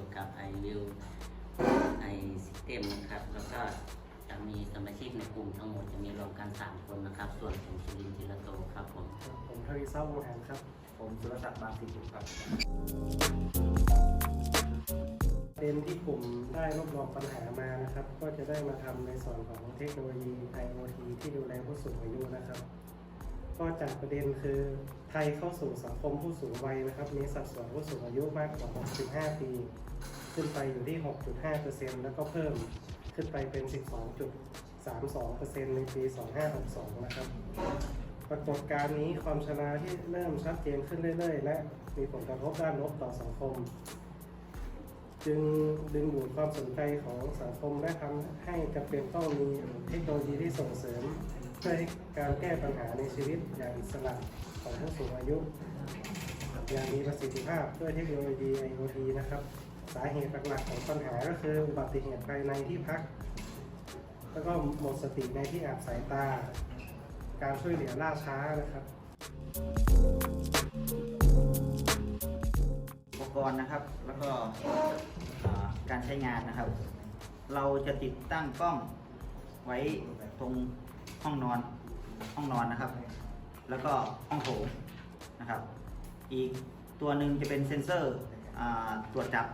กี่ยวกับไอวิวไอซิสเต็มนะครับ แล้วก็จะมีสมาชิกในกลุ่มทั้งหมดจะมีรวมกัน 3 คนนะครับ ส่วนผมสุรินทร์ธีระโตครับผม ผมทวีเศร้าวงแหนครับ ผมสุรศักดิ์บางสิบุตรครับประเด็นที่กลุ่มได้รวบรวมปัญหามานะครับ ก็จะได้มาทำในส่วนของเทคโนโลยี IoT ที่ดูแลผู้สูงอายุนะครับ ก็จากประเด็นคือไทยเข้าสู่สังคมผู้สูงวัยนะครับ มีสัดส่วนผู้สูงอายุมากกว่า 65 ปี ขึ้นไปอยู่ที่ 6.5%แล้วก็เพิ่มขึ้นไปเป็น 12.32%ในปี 2562 นะครับ ปรากฏการณ์นี้ความชราที่เริ่มชัดเจนขึ้นเรื่อยๆ และมีผลกระทบด้านลบต่อสังคม จึงดึงดูดความสนใจของสังคมและทำให้จำเป็นต้องมีเทคโนโลยีที่ส่งเสริมเพื่อให้การแก้ปัญหาในชีวิตอย่างอิสระของผู้สูงอายุ อย่างมีประสิทธิภาพด้วยเทคโนโลยี IoT นะครับ สาเหตุหลักๆของปัญหาก็คืออุบัติเหตุภายในที่พัก แล้วก็หมดสติในที่อาบสายตา การช่วยเหลือล่าช้านะครับอุป กรณ์นะครับ แล้วก็การใช้งานนะครับ เราจะติดตั้งกล้องไว้ตรงห้องนอนห้องนอนนะครับ แล้วก็ห้องโถงนะครับ อีกตัวหนึ่งจะเป็นเซ็นเซอร์ตรวจจับ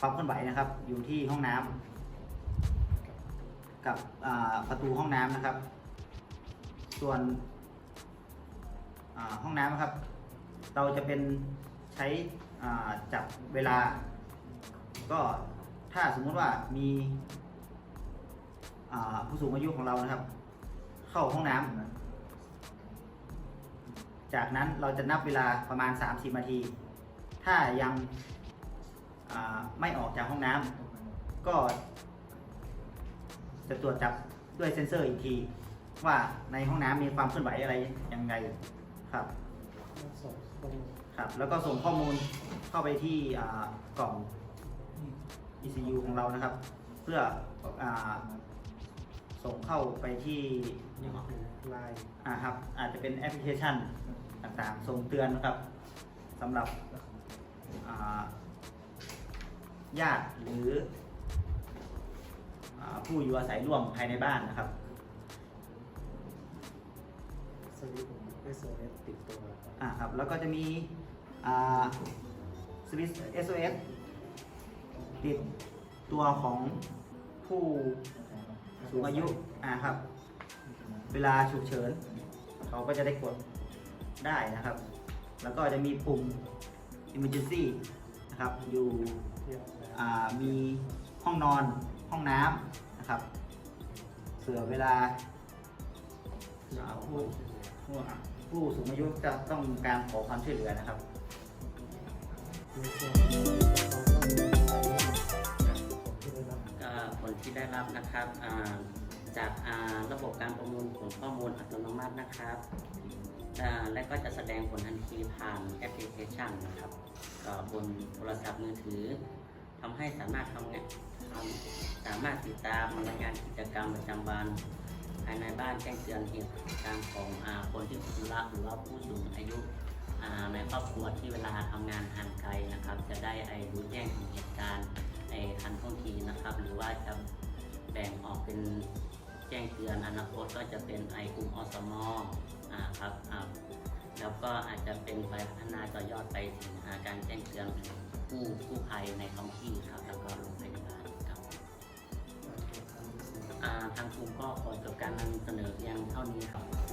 ความเคลื่อนไหวนะครับ อยู่ที่ห้องน้ำกับประตูห้องน้ำนะครับ ส่วนห้องน้ำนะครับ เราจะเป็นใช้ จับเวลา ก็ถ้าสมมติว่ามีผู้สูงอายุของเรานะครับ เข้าห้องน้ำจากนั้นเราจะนับเวลาประมาณ 30นาที ถ้ายังไม่ออกจากห้องน้ำก็จะตรวจจับด้วยเซ็นเซอร์อีกที ว่าในห้องน้ำมีความเคลื่อนไหวอะไรยังไงครับ ครับ แล้วก็ส่งข้อมูลเข้าไปที่อ่ากล่อง ECU ของเรานะครับ เพื่ออาส่งเข้าไปที่ไลน์ อ่าครับอาจจะเป็นแอปพลิเคชันต่างๆ ส่งเตือนนะครับสำหรับอ่าญาติหรืออาผู้อยู่อาศัยร่วมภายในบ้านนะครับ สวิตช์ SOS ติดตัวอ่าครับ แล้วก็จะมีสวิต SOS ติดตัวของผู้สูงอายุอ่าครับ เวลาฉุกเฉิน เขาก็จะได้กดได้นะครับ แล้วก็จะมีปุ่ม emergency นะครับอยู่อ่ามีห้องนอนห้องน้ำนะครับเผื่อเวลาอ่าผู้ผู้ ผู้สูงอายุจะต้องการขอความช่วยเหลือนะครับ ก็ผลที่ได้รับนะครับอ่าจากอ่าระบบการประมวลผลข้อมูลอัตโนมัตินะครับอ่าและก็จะแสดงผลทันทีผ่านแอปพลิเคชันนะครับก็บนโทรศัพท์มือถือทำให้สามารถทำงานทำสามารถติดตามรายงานกิจกรรมประจำวันายในบ้านแจ้งเตือนเหตุการณ์ของอาคนที่คุณรักหรือว่าผู้สูงอายุในครอบครัวที่เวลาทำงานห่างไกลนะครับ จะได้ไอ้รู้แจ้งถึงเหตุการณ์ในทันท่วงทีนะครับ หรือว่าจะแบ่งออกเป็นแจ้งเตือนอนาคตก็จะเป็นไอกลุ่มอสมอ่าครับอ่าแล้วก็อาจจะเป็นไปพัฒนาต่อยอดไปถึงการแจ้งเตือนผู้ผู้ภัยในท้องที่ครับ แล้วก็โรงพยาบาล ทางกลุ่มก็ขอจบการนำเสนอยังเท่านี้ครับ